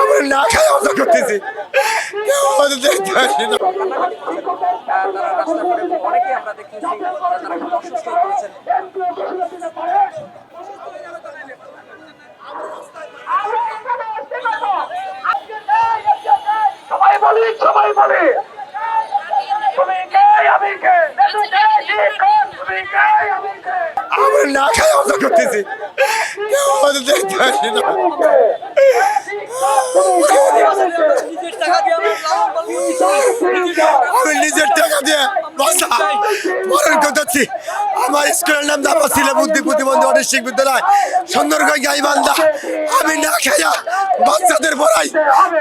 আমরা না খাই অবস্থা করতেছি। কেউ আমাদের দেখতে আসে না। সবাই বলি সবাই বলি। তুমি কে আমি কে? তুমি কে আমি কে? আমরা না খাই অবস্থা করতেছি। কেউ আমাদের দেখতে আসে না। নিজের টাকা দিয়ে বাসা বরণ করতেছি। আমার স্কুলের নাম দাবা ছিল বুদ্ধি প্রতিবন্ধী অনিশ্চিক বিদ্যালয়, সুন্দরগঞ্জ গাইবান্ধা। আমি না খাইয়া বাচ্চাদের পড়াই,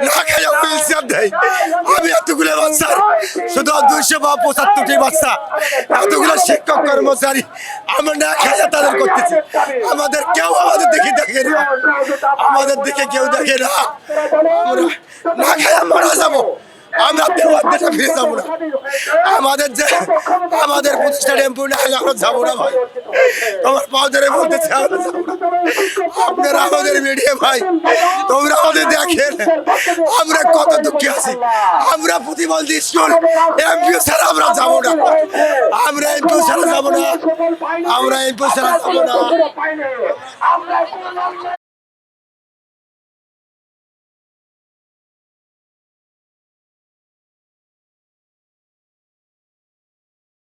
না খাইয়া দেয় এতগুলো বাচ্চার, শুধু দুইশো বা পঁচাত্তরটি বাচ্চা, এতগুলো শিক্ষক, কর্মচারী, আমরা না খাইয়া তাদের করতেছি। আমাদের কেউ আমাদের দিকে দেখে না। আমাদের দিকে কেউ দেখে না। আমরা না খাইয়া মারা যাব। আমরা যাব না। আমাদের যে আমাদের যাব না ভাই। আপনারা আমাদের ভাই আমাদের আমরা কত দুঃখে আছি। আমরা প্রতিবন্ধী স্কুল এমপিও ছাড়া আমরা যাব না। আমরা এমপিও ছাড়া যাব না। আমরা এমপিও ছাড়া যাব না।